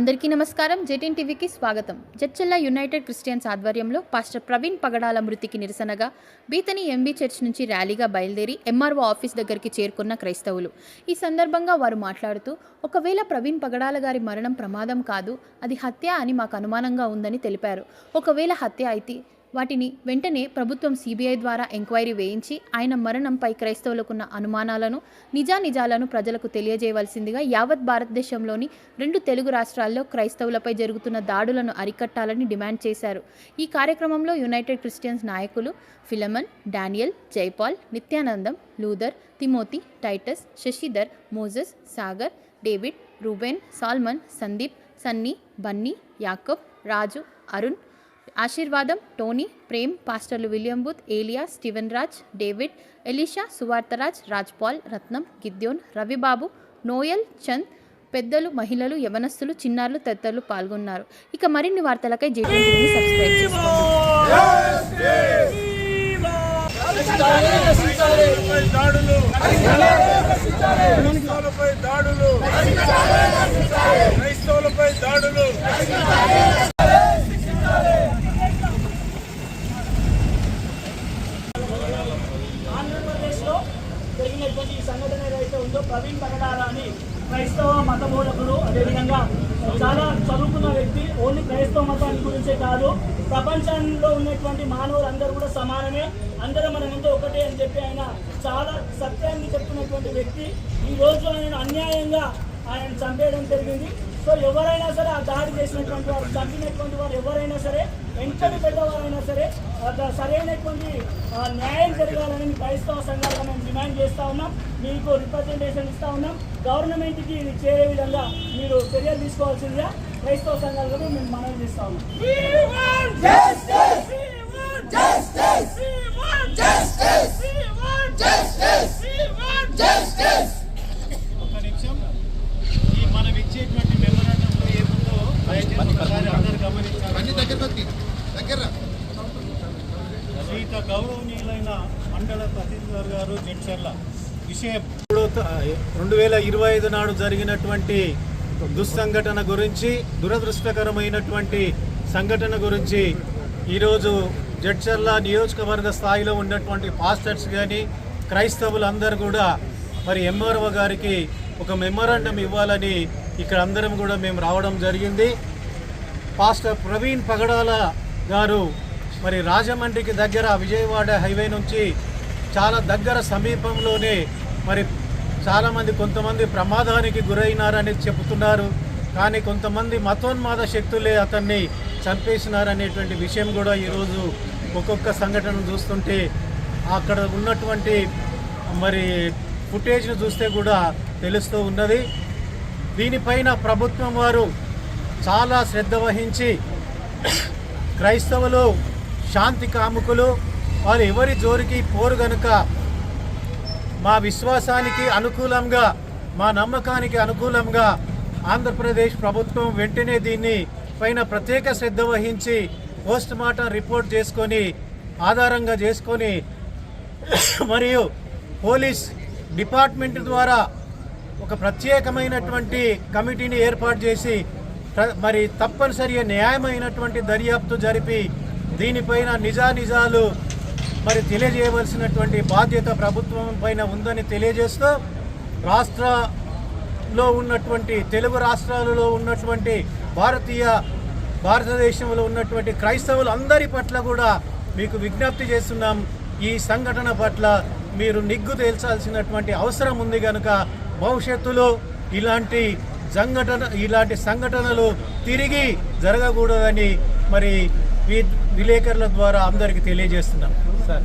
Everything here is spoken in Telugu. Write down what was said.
అందరికీ నమస్కారం. జెటిన్ టీవీకి స్వాగతం. జడ్చెల్ల యునైటెడ్ క్రిస్టియన్స్ ఆధ్వర్యంలో పాస్టర్ ప్రవీణ్ పగడాల మృతికి నిరసనగా బీతని ఎంబీ చర్చ్ నుంచి ర్యాలీగా బయలుదేరి ఎంఆర్ఓ ఆఫీస్ దగ్గరికి చేరుకున్న క్రైస్తవులు. ఈ సందర్భంగా వారు మాట్లాడుతూ ఒకవేళ ప్రవీణ్ పగడాల గారి మరణం ప్రమాదం కాదు అది హత్య అని మాకు అనుమానంగా ఉందని తెలిపారు. ఒకవేళ హత్య అయితే వాటిని వెంటనే ప్రభుత్వం సిబిఐ ద్వారా ఎంక్వైరీ వేయించి ఆయన మరణంపై క్రైస్తవులకున్న అనుమానాలను నిజానిజాలను ప్రజలకు తెలియజేయవలసిందిగా యావత్ భారతదేశంలోని రెండు తెలుగు రాష్ట్రాల్లో క్రైస్తవులపై జరుగుతున్న దాడులను అరికట్టాలని డిమాండ్ చేశారు. ఈ కార్యక్రమంలో యునైటెడ్ క్రిస్టియన్స్ నాయకులు Philemon Daniel Jaipal Nithyanandam Luther Timothy Titus Sasidhar Moses Sagar David Reuben Solomon Sandeep Sunny Bunny Yakob Raju Arun Aseervadam Tony Prem పాస్టర్లు William Booth Eliya Steven Raj David Elisha Suvartharaj Rajpal Ratnam Gidyon Ravibabu Noel Chand పెద్దలు మహిళలు యవనస్తులు చిన్నారులు తదితరులు పాల్గొన్నారు. ఇక మరిన్ని వార్తలకై జేటీ సబ్స్క్రైబ్ చేసుకోండి. దాడులు. దాడులు క్రైస్తవులపై దాడులు ఆంధ్రప్రదేశ్లో జరిగినటువంటి ఈ సంఘటన ఏదైతే ఉందో ప్రవీణ్ పగడాల అని క్రైస్తవ మత బోధకుడు అదేవిధంగా చాలా చదువుకున్న వ్యక్తి ఓన్లీ క్రైస్తవ మతాన్ని గురించే కాదు ప్రపంచంలో ఉన్నటువంటి మానవులందరూ కూడా సమానమే. అందరూ మనమంతా ఒకటే అని చెప్పి ఆయన చాలా సత్యాన్ని చెప్తున్నటువంటి వ్యక్తి. ఈ రోజు ఆయన అన్యాయంగా ఆయన చంపేయడం జరిగింది. సో ఎవరైనా సరే ఆ దాడి చేసినటువంటి వారు చంపినటువంటి వారు ఎవరైనా సరే ఎంతటి పెద్దవారైనా సరే సరైనటువంటి ఆ, న్యాయం జరగాలని మీ క్రైస్తవ సంఘాలుగా మేము డిమాండ్ చేస్తా ఉన్నాం. మీకు రిప్రజెంటేషన్ ఇస్తా ఉన్నాం. గవర్నమెంట్కి ఇది చేరే విధంగా మీరు చర్యలు తీసుకోవాల్సిందిగా క్రైస్తవ సంఘాలుగా మేము మనవి చేస్తా ఉన్నాం. నిమిషం. ఈ మనం ఇచ్చేటువంటి మెమోరాండంలో ఏముందో దయచేసి ఒకసారి అందరు గమనించాలి. శ్రీత గౌరవనీయులైన మండల తహసీల్దార్ గారు జడ్చర్ల. విషయం రెండు వేల ఇరవై ఐదు నాడు జరిగినటువంటి దుస్సంఘటన గురించి దురదృష్టకరమైనటువంటి సంఘటన గురించి ఈరోజు జడ్చర్ల నియోజకవర్గ స్థాయిలో ఉన్నటువంటి పాస్టర్స్ కానీ క్రైస్తవులందరూ కూడా మరి ఎంఆర్ఓ గారికి ఒక మెమరాండం ఇవ్వాలని ఇక్కడ అందరం కూడా మేము రావడం జరిగింది. పాస్టర్ ప్రవీణ్ పగడాల గారు మరి రాజమండ్రికి దగ్గర విజయవాడ హైవే నుంచి చాలా దగ్గర సమీపంలోనే మరి చాలామంది కొంతమంది ప్రమాదానికి గురైనారని చెబుతున్నారు. కానీ కొంతమంది మతోన్మాద శక్తులే అతన్ని చంపేసినారనేటువంటి విషయం కూడా ఈరోజు ఒక్కొక్క సంఘటన చూస్తుంటే అక్కడ ఉన్నటువంటి మరి ఫుటేజ్ను చూస్తే కూడా తెలుస్తూ ఉన్నది. దీనిపైన ప్రభుత్వం వారు చాలా శ్రద్ధ వహించి క్రైస్తవులు శాంతి కాముకులు వారు ఎవరి జోరికి పోరు గనుక మా విశ్వాసానికి అనుకూలంగా మా నమ్మకానికి అనుకూలంగా ఆంధ్రప్రదేశ్ ప్రభుత్వం వెంటనే దీన్ని పైన ప్రత్యేక శ్రద్ధ వహించి పోస్ట్ మార్టం రిపోర్ట్ చేసుకొని ఆధారంగా చేసుకొని మరియు పోలీస్ డిపార్ట్మెంట్ ద్వారా ఒక ప్రత్యేకమైనటువంటి కమిటీని ఏర్పాటు చేసి మరి తప్పనిసరిగా న్యాయమైనటువంటి దర్యాప్తు జరిపి దీనిపైన నిజానిజాలు మరి తెలియజేయవలసినటువంటి బాధ్యత ప్రభుత్వం పైన ఉందని తెలియజేస్తూ రాష్ట్రలో ఉన్నటువంటి తెలుగు రాష్ట్రాలలో ఉన్నటువంటి భారతీయ భారతదేశంలో ఉన్నటువంటి క్రైస్తవులు అందరి పట్ల కూడా మీకు విజ్ఞప్తి చేస్తున్నాం. ఈ సంఘటన పట్ల మీరు నిగ్గు తేల్చాల్సినటువంటి అవసరం ఉంది కనుక భవిష్యత్తులో ఇలాంటి సంఘటన ఇలాంటి సంఘటనలు తిరిగి జరగకూడదని మరి వి- విలేకరుల ద్వారా అందరికీ తెలియజేస్తున్నాం. సార్.